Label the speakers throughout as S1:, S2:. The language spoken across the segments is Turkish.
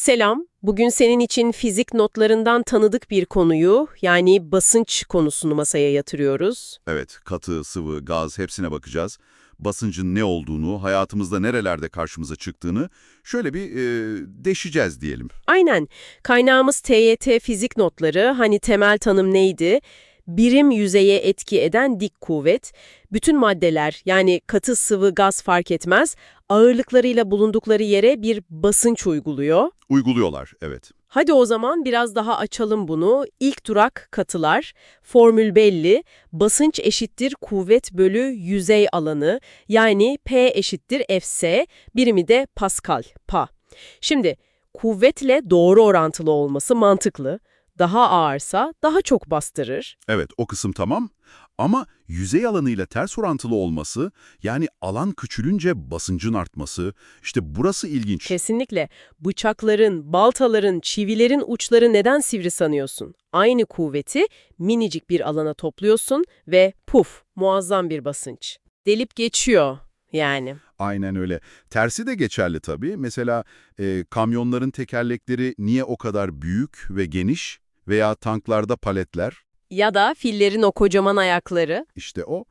S1: Selam. Bugün senin için fizik notlarından tanıdık bir konuyu, yani basınç konusunu masaya yatırıyoruz.
S2: Evet, katı, sıvı, gaz hepsine bakacağız. Basıncın ne olduğunu, hayatımızda nerelerde karşımıza çıktığını şöyle bir e, deşeceğiz diyelim.
S1: Aynen. Kaynağımız TYT fizik notları. Hani temel tanım neydi? Birim yüzeye etki eden dik kuvvet. Bütün maddeler, yani katı, sıvı, gaz fark etmez, ağırlıklarıyla bulundukları yere bir basınç uyguluyor.
S2: Uyguluyorlar, evet.
S1: Hadi o zaman biraz daha açalım bunu. İlk durak katılar. Formül belli. Basınç eşittir kuvvet bölü yüzey alanı. Yani P eşittir Fs. Birimi de Pascal, Pa. Şimdi kuvvetle doğru orantılı olması mantıklı. Daha ağırsa daha çok bastırır.
S2: Evet, o kısım tamam. Ama yüzey alanıyla ters orantılı olması, yani alan küçülünce basıncın artması, işte burası ilginç.
S1: Kesinlikle. Bıçakların, baltaların, çivilerin uçları neden sivri sanıyorsun? Aynı kuvveti minicik bir alana topluyorsun ve puf, muazzam bir basınç. Delip geçiyor yani.
S2: Aynen öyle. Tersi de geçerli tabii. Mesela e, kamyonların tekerlekleri niye o kadar büyük ve geniş veya tanklarda paletler?
S1: Ya da fillerin o kocaman ayakları.
S2: İşte o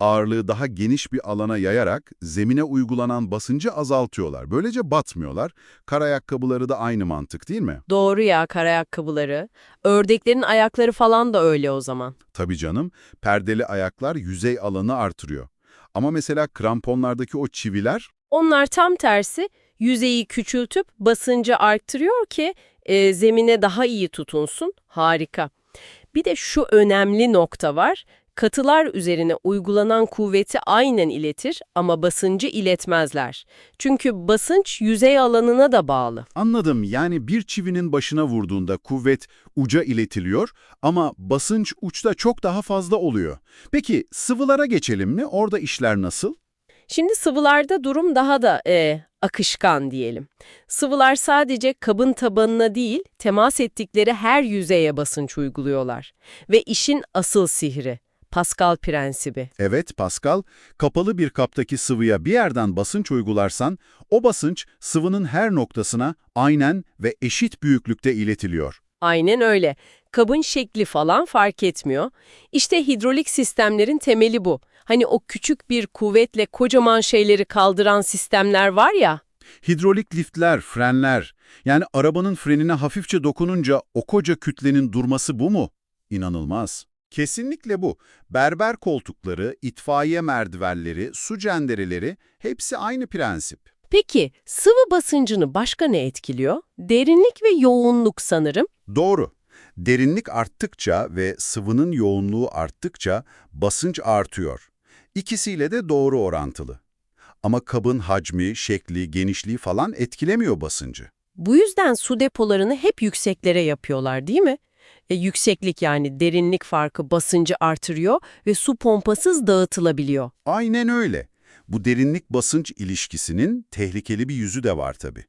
S2: ağırlığı daha geniş bir alana yayarak zemine uygulanan basıncı azaltıyorlar. Böylece batmıyorlar. Kar ayakkabıları da aynı mantık değil mi?
S1: Doğru ya kar ayakkabıları. Ördeklerin ayakları falan da öyle o zaman.
S2: Tabii canım, perdeli ayaklar yüzey alanı artırıyor. Ama mesela kramponlardaki o çiviler,
S1: Onlar tam tersi yüzeyi küçültüp basıncı arttırıyor ki e, zemine daha iyi tutunsun. Harika. Bir de şu önemli nokta var. Katılar üzerine uygulanan kuvveti aynen iletir ama basıncı iletmezler. Çünkü basınç yüzey alanına da bağlı.
S2: anladım yani bir çivinin başına vurduğunda kuvvet uca iletiliyor ama basınç uçta çok daha fazla oluyor. Peki sıvılara geçelim mi? Orada işler nasıl?
S1: Şimdi sıvılarda durum daha da e, akışkan diyelim. Sıvılar sadece kabın tabanına değil, temas ettikleri her yüzeye basınç uyguluyorlar. Ve işin asıl sihri, Pascal prensibi.
S2: Evet Pascal, kapalı bir kaptaki sıvıya bir yerden basınç uygularsan, o basınç sıvının her noktasına aynen ve eşit büyüklükte iletiliyor.
S1: Aynen öyle. Kabın şekli falan fark etmiyor. İşte hidrolik sistemlerin temeli bu. Hani o küçük bir kuvvetle kocaman şeyleri kaldıran sistemler var ya.
S2: Hidrolik liftler, frenler, yani arabanın frenine hafifçe dokununca o koca kütlenin durması bu mu? İnanılmaz. Kesinlikle bu. Berber koltukları, itfaiye merdivenleri, su cendereleri hepsi aynı prensip.
S1: Peki sıvı basıncını başka ne etkiliyor? Derinlik ve yoğunluk sanırım.
S2: Doğru. Derinlik arttıkça ve sıvının yoğunluğu arttıkça basınç artıyor. İkisiyle de doğru orantılı. Ama kabın hacmi, şekli, genişliği falan etkilemiyor basıncı.
S1: Bu yüzden su depolarını hep yükseklere yapıyorlar değil mi? E, yükseklik yani derinlik farkı basıncı artırıyor ve su pompasız dağıtılabiliyor.
S2: Aynen öyle. Bu derinlik basınç ilişkisinin tehlikeli bir yüzü de var tabii.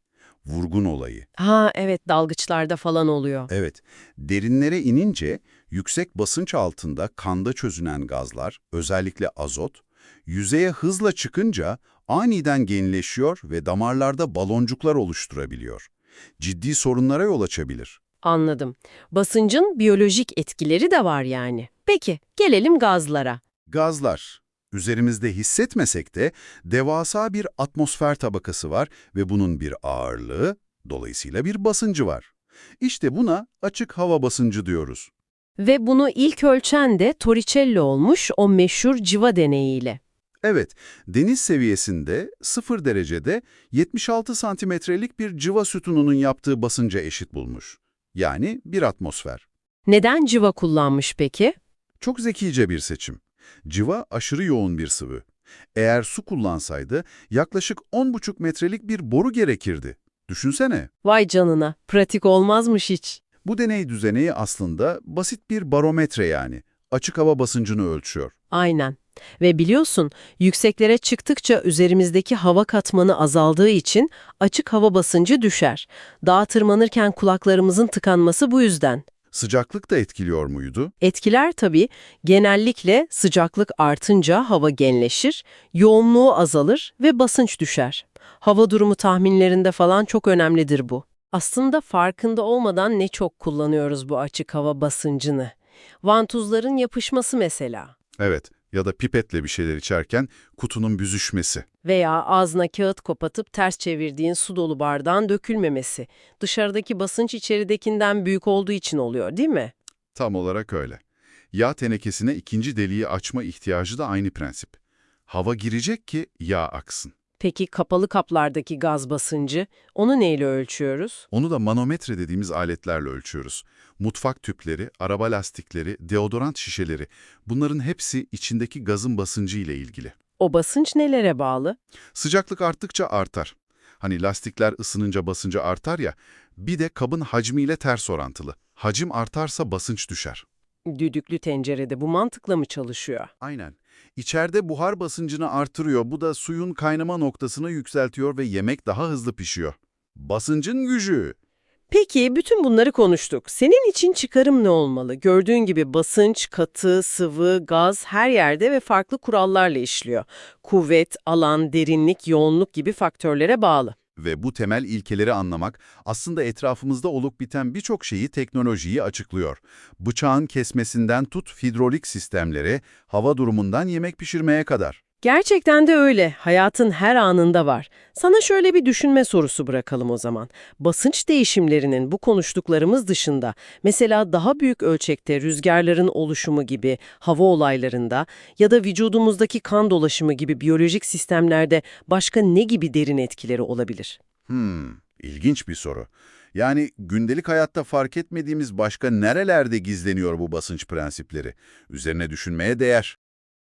S2: Vurgun olayı.
S1: Ha evet dalgıçlarda falan oluyor.
S2: Evet, derinlere inince yüksek basınç altında kanda çözünen gazlar, özellikle azot, yüzeye hızla çıkınca aniden genleşiyor ve damarlarda baloncuklar oluşturabiliyor. Ciddi sorunlara yol açabilir.
S1: Anladım. Basıncın biyolojik etkileri de var yani. Peki gelelim gazlara.
S2: Gazlar. Üzerimizde hissetmesek de devasa bir atmosfer tabakası var ve bunun bir ağırlığı, dolayısıyla bir basıncı var. İşte buna açık hava basıncı diyoruz.
S1: Ve bunu ilk ölçen de Torricelli olmuş o meşhur civa deneyiyle.
S2: Evet, deniz seviyesinde 0 derecede 76 santimetrelik bir cıva sütununun yaptığı basınca eşit bulmuş. Yani bir atmosfer.
S1: Neden civa kullanmış peki?
S2: Çok zekice bir seçim. Cıva aşırı yoğun bir sıvı. Eğer su kullansaydı yaklaşık 10,5 metrelik bir boru gerekirdi. Düşünsene.
S1: Vay canına, pratik olmazmış hiç.
S2: Bu deney düzeneği aslında basit bir barometre yani. Açık hava basıncını ölçüyor.
S1: Aynen. Ve biliyorsun, yükseklere çıktıkça üzerimizdeki hava katmanı azaldığı için açık hava basıncı düşer. Dağa tırmanırken kulaklarımızın tıkanması bu yüzden.
S2: Sıcaklık da etkiliyor muydu?
S1: Etkiler tabii genellikle sıcaklık artınca hava genleşir, yoğunluğu azalır ve basınç düşer. Hava durumu tahminlerinde falan çok önemlidir bu. Aslında farkında olmadan ne çok kullanıyoruz bu açık hava basıncını. Vantuzların yapışması mesela.
S2: Evet, ya da pipetle bir şeyler içerken kutunun büzüşmesi.
S1: Veya ağzına kağıt kopatıp ters çevirdiğin su dolu bardağın dökülmemesi. Dışarıdaki basınç içeridekinden büyük olduğu için oluyor değil mi?
S2: Tam olarak öyle. Yağ tenekesine ikinci deliği açma ihtiyacı da aynı prensip. Hava girecek ki yağ aksın.
S1: Peki kapalı kaplardaki gaz basıncı, onu neyle ölçüyoruz?
S2: Onu da manometre dediğimiz aletlerle ölçüyoruz. Mutfak tüpleri, araba lastikleri, deodorant şişeleri bunların hepsi içindeki gazın basıncı ile ilgili.
S1: O basınç nelere bağlı?
S2: Sıcaklık arttıkça artar. Hani lastikler ısınınca basıncı artar ya, bir de kabın hacmiyle ters orantılı. Hacim artarsa basınç düşer.
S1: Düdüklü tencerede bu mantıkla mı çalışıyor?
S2: Aynen. İçeride buhar basıncını artırıyor. Bu da suyun kaynama noktasını yükseltiyor ve yemek daha hızlı pişiyor. Basıncın gücü.
S1: Peki bütün bunları konuştuk. Senin için çıkarım ne olmalı? Gördüğün gibi basınç, katı, sıvı, gaz her yerde ve farklı kurallarla işliyor. Kuvvet, alan, derinlik, yoğunluk gibi faktörlere bağlı.
S2: Ve bu temel ilkeleri anlamak aslında etrafımızda olup biten birçok şeyi, teknolojiyi açıklıyor. Bıçağın kesmesinden tut hidrolik sistemleri, hava durumundan yemek pişirmeye kadar.
S1: Gerçekten de öyle. Hayatın her anında var. Sana şöyle bir düşünme sorusu bırakalım o zaman. Basınç değişimlerinin bu konuştuklarımız dışında, mesela daha büyük ölçekte rüzgarların oluşumu gibi hava olaylarında ya da vücudumuzdaki kan dolaşımı gibi biyolojik sistemlerde başka ne gibi derin etkileri olabilir?
S2: Hmm, ilginç bir soru. Yani gündelik hayatta fark etmediğimiz başka nerelerde gizleniyor bu basınç prensipleri? Üzerine düşünmeye değer.